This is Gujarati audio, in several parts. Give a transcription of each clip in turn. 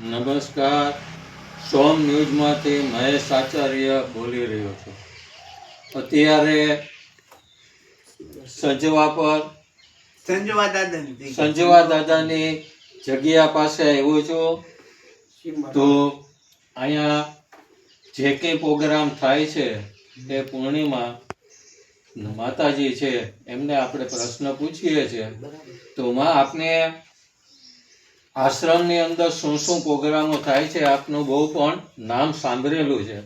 નમસ્કાર. સોમ ન્યૂઝમાંથી મહેશ આચાર્ય બોલી રહ્યો છું. અત્યારે સંજવા પર સંજવા દાદાની સંજવા દાદાની જગ્યા પાસે આવ્યો છું. તો અહીંયા જે કંઈ પ્રોગ્રામ થાય છે એ પૂર્ણિમા માતાજી છે એમને આપણે પ્રશ્ન પૂછીએ છીએ. તો માં આપને આશ્રમની અંદર શું શું પ્રોગ્રામો થાય છે આપનું બહુ પણ નામ સાંભળેલું છે.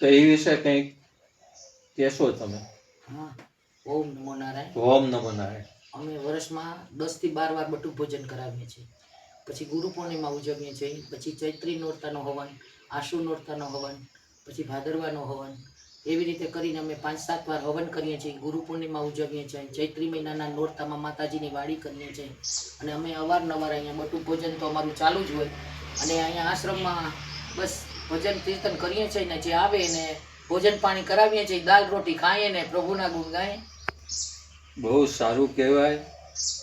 તો એ વિશે કંઈક કહેશો તમે? હા ઓમ નમો નારાયણ. ઓમ નમો નારાયણ. અમે વર્ષમાં દસથી બાર વાર બટુ ભોજન કરાવીએ છીએ. પછી ગુરુ પૂર્ણિમા ઉજવીએ છીએ પછી ચૈત્રી નોરતાનો હવન આશુ નોરતાનો હવન પછી ભાદરવાનો હવન એવી રીતે કરીને અમે પાંચ સાત વાર હવન કરીએ છીએ, ગુરુ પૂર્ણિમા ઉજવીએ છીએ, ચૈત્રી મહિનાના નોરતામાં માતાજીની વાડી કરીએ છીએ. અને અમે અવારનવાર અહીંયા બટુક ભોજન તો અમારું ચાલુ જ હોય. અને અહીંયા આશ્રમમાં બસ ભજન કીર્તન કરીએ છીએ ને જે આવે ને ભોજન પાણી કરાવીએ છીએ, દાલ રોટી ખાઈએ ને પ્રભુના ગુણ ગાઈએ. બહુ સારું કહેવાય.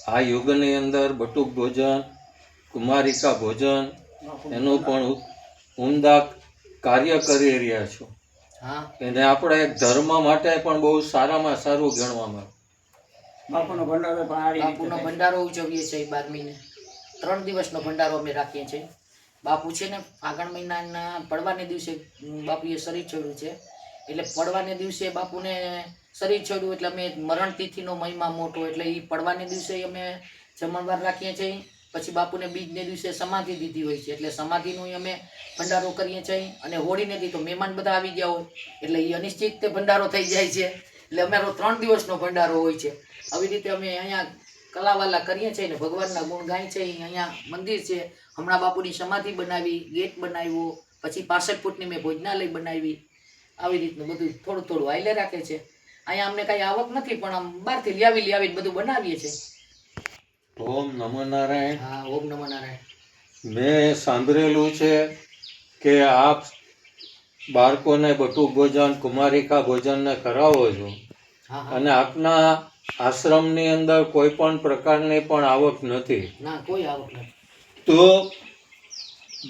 આ યુગની અંદર બટુક ભોજન, કુમારિકા ભોજન, એનું પણ ઉમદા કાર્ય કરી રહ્યા છો. એને આપણે એક ધર્મ માટે પણ બહુ સારામાં સારું ગણવામાં. બાપુનો ભંડારો પણ આ બાપુનો ભંડારો ઉજવીએ છીએ બારમીને. ત્રણ દિવસનો ભંડારો અમે રાખીએ છીએ. બાપુ છે ને ફાગણ મહિનાના પડવાને દિવસે બાપુએ શરીર છોડ્યું છે. એટલે પડવાને દિવસે બાપુને શરીર છોડ્યું એટલે અમે મરણ તિથિનો મહિમા મોટો એટલે એ પડવાને દિવસે અમે જમણવાર રાખીએ છીએ. પછી બાપુને બીજને દિવસે સમાધિ દીધી હોય છે. એટલે સમાધિનું અમે ભંડારો કરીએ છીએ અને હોળીને દીધો મહેમાન બધા આવી ગયા હોય. એટલે એ અનિશ્ચિત ભંડારો થઈ જાય છે. એટલે અમારો ત્રણ દિવસનો ભંડારો હોય છે. આવી રીતે અમે અહીંયા કલાવાલા કરીએ છીએ ને ભગવાનના ગુણ ગાય છે. અહીંયા મંદિર છે. હમણાં બાપુની સમાધિ બનાવી, ગેટ બનાવ્યો. પછી પાસઠ ફૂટની મેં ભોજનાલય બનાવી. આવી રીતનું બધું થોડું થોડું હાઈલે રાખે છે. અહીંયા અમને કાંઈ આવક નથી, પણ આમ બહારથી લ્યાવી લાવીને બધું બનાવીએ છીએ. ઓમ નમો નારાયણ. હા ઓમ નમો નારાયણ. મેં સાંભળેલું છે કે આપ બાળકોને બટુક ભોજન કુમારિકા ભોજનને કરાવો છો. અને આપના આશ્રમની અંદર કોઈ પણ પ્રકારની પણ આવક નથી. ના કોઈ આવક નથી. તો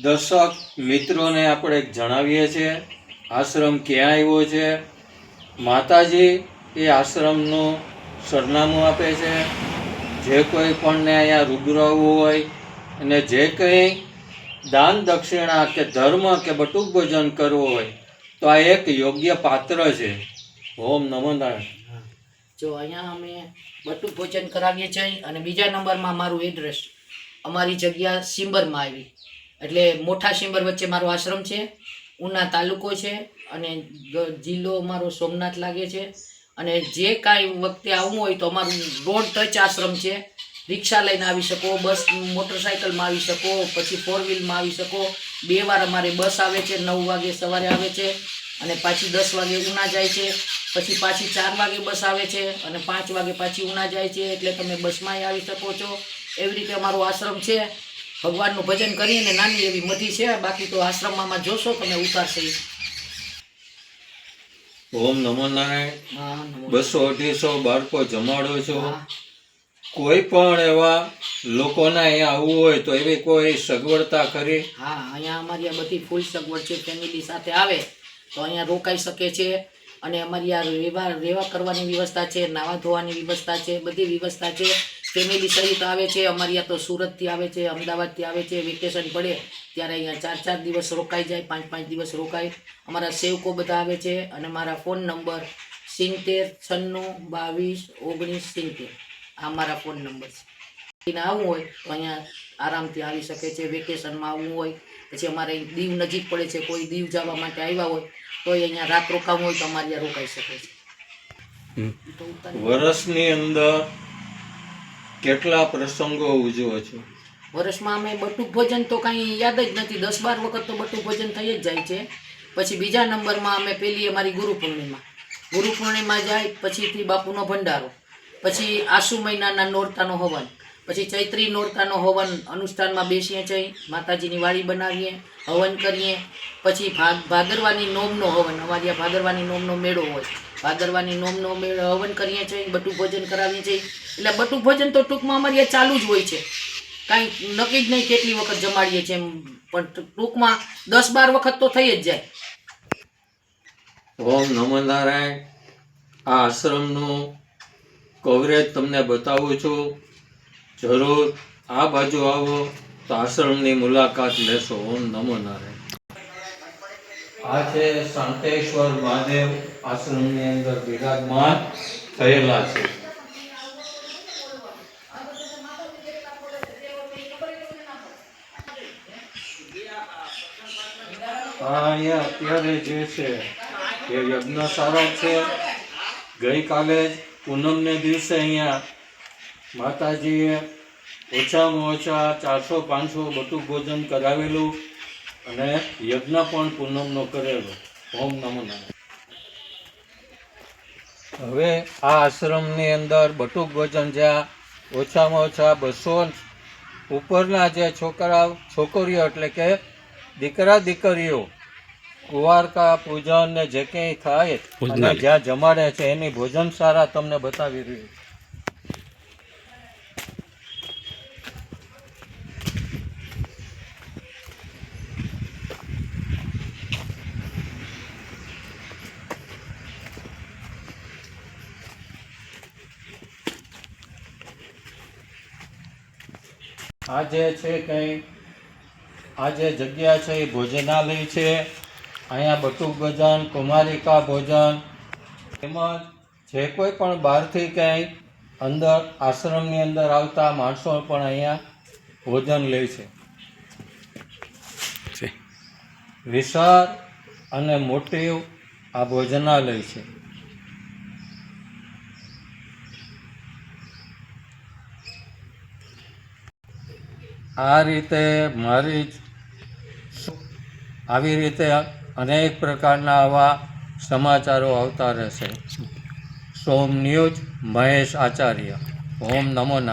દર્શક મિત્રોને આપણે જણાવીએ છીએ આશ્રમ ક્યાં આવ્યો છે? માતાજી એ આશ્રમનું સરનામું આપે છે. જે કોઈ પણને અહીંયા રૂબરૂ હોય અને જે કંઈ દાન દક્ષિણા કે ધર્મ કે બટુક ભોજન કરવું હોય, તો આ એક યોગ્ય પાત્ર છે. ઓમ નમો નારાયણ. જો અહીંયા અમે બટુક ભોજન કરાવીએ છીએ અને બીજા નંબરમાં મારું એડ્રેસ અમારી જગ્યા સિમ્બરમાં આવી. એટલે મોટા સિમ્બર વચ્ચે મારો આશ્રમ છે, ઉના તાલુકો છે અને જિલ્લો મારો સોમનાથ લાગે છે. અને જે કાંઈ વખતે આવવું હોય તો અમારું રોડ ટચ આશ્રમ છે. રિક્ષા લઈને આવી શકો, બસ મોટરસાઇકલમાં આવી શકો, પછી ફોર વ્હીલમાં આવી શકો. બે વાર અમારે બસ આવે છે, નવ વાગે સવારે આવે છે અને પાછી દસ વાગે ઉના જાય છે. પછી પાછી ચાર વાગે બસ આવે છે અને પાંચ વાગે પાછી ઉના જાય છે. એટલે તમે બસમાંય આવી શકો છો. એવી રીતે અમારો આશ્રમ છે. ભગવાનનું ભજન કરીને નાની એવી મધી છે. બાકી તો આશ્રમમાં જોશો, તમે ઉતારશે. ઓમ નમો નારાયણ. બસો અઢીસો બાળકો જમાડો છો. કોઈ પણ એવા લોકોના અહીંયા આવવું હોય તો એવી કોઈ સગવડતા કરી હા, અહીંયા અમારી આ બધી ફૂલ સગવડ છે ફેમિલી સાથે આવે તો અહીંયા રોકાઈ શકે છે. અને અમારી આ રહેવા રહેવા કરવાની વ્યવસ્થા છે, નાવા ધોવાની વ્યવસ્થા છે, બધી વ્યવસ્થા છે. ફેમિલી સહિત આવે છે અમારી આ તો સુરતથી આવે છે અમદાવાદથી આવે છે વેકેશન પડે ત્યારે અહીંયા ચાર ચાર દિવસ રોકાઈ જાય પાંચ પાંચ દિવસ રોકાય. અમારા સેવકો બધા આવે છે અને મારા ફોન નંબર સિત્તેર છન્નું બાવીસ ઓગણીસ સિત્તેર. આ મારા ફોન નંબર છે. આવવું હોય તો અહીંયા આરામથી આવી શકે છે વેકેશનમાં આવવું હોય. પછી અમારે દીવ નજીક પડે છે કોઈ દીવ જવા માટે આવ્યા હોય તો અહીંયા રાત રોકાવું હોય તો અમારે ત્યાં રોકાઈ શકે છે. વર્ષની અંદર કેટલા પ્રસંગો ઉજવો છો? વર્ષમાં અમે બટુક ભોજન તો કાંઈ યાદ જ નથી. દસ બાર વખત તો બટુક ભોજન થઈ જ જાય છે. પછી બીજા નંબરમાં અમે પેલી અમારી ગુરુ પૂર્ણિમા. ગુરુ પૂર્ણિમા જાય, પછીથી બાપુનો ભંડારો. પછી આસુ મહિનાના નોરતાનો હવન. પછી ચૈત્રી નોરતાનો હવન અનુષ્ઠાનમાં બેસીએ છીએ, માતાજીની વાડી બનાવીએ, હવન કરીએ. પછી ભાદ ભાદરવાની નોમનો હવન અમારી આ ભાદરવાની નોમનો મેળો હોય. ભાદરવાની નોમ નોમ હવન કરીએ છીએ, બટુ ભોજન કરાવીએ છીએ. એટલે બટુ ભોજન તો ટૂંકમાં અમારી ચાલુ જ હોય છે. કાંઈ નક્કી જ નહીં કેટલી વખત જમાડીએ છીએ એમ, પણ ટૂંકમાં દસ બાર વખત તો થઈ જ જાય. ઓમ નમો નારાયણ. આ આશ્રમનું કવરેજ તમને બતાવું છું. જરૂર આ બાજુ આવો તો આશ્રમની મુલાકાત લેશો. ઓમ નમો નારાયણ. આ છે શાંતેશ્વર મહાદેવ આશ્રમની અંદર વિરાજમાન થયેલા છે. અહીંયા અત્યારે જે છે, એ યજ્ઞશાળા છે. ગઈકાલે પૂનમ પૂનમને દિવસે અહીંયા માતાજીએ ઓછામાં ઓછા ચારસો પાંચસો બધું ભોજન કરાવેલું. અને યજ્ઞ પણ પૂનમનો કરેલો ઓમ નમો હવે આ આશ્રમની અંદર બટુક ભોજન જ્યાં ઓછામાં ઓછા બસો ઉપરના જે છોકરાઓ છોકરીઓ એટલે કે દીકરા દીકરીઓ કુવારકા પૂજન ને જે કંઈ થાય અને જ્યાં જમાડે છે એની ભોજન સારા તમને બતાવી રહ્યું આ જે છે કંઈ? આ જે જગ્યા છે એ ભોજનાલય છે. અહીંયા બટુક ભોજન કુમારિકા ભોજન. તેમજ જે કોઈ પણ બહારથી કંઈ અંદર આશ્રમની અંદર આવતા માણસો પણ અહીંયા ભોજન લે છે. વિશાળ અને મોટી આ ભોજનાલય છે. આ રીતે મારી આવી રીતે અનેક પ્રકારના આવા સમાચારો આવતા રહેશે. સોમ ન્યૂઝ, મહેશ આચાર્ય. ઓમ નમો નારાયણ.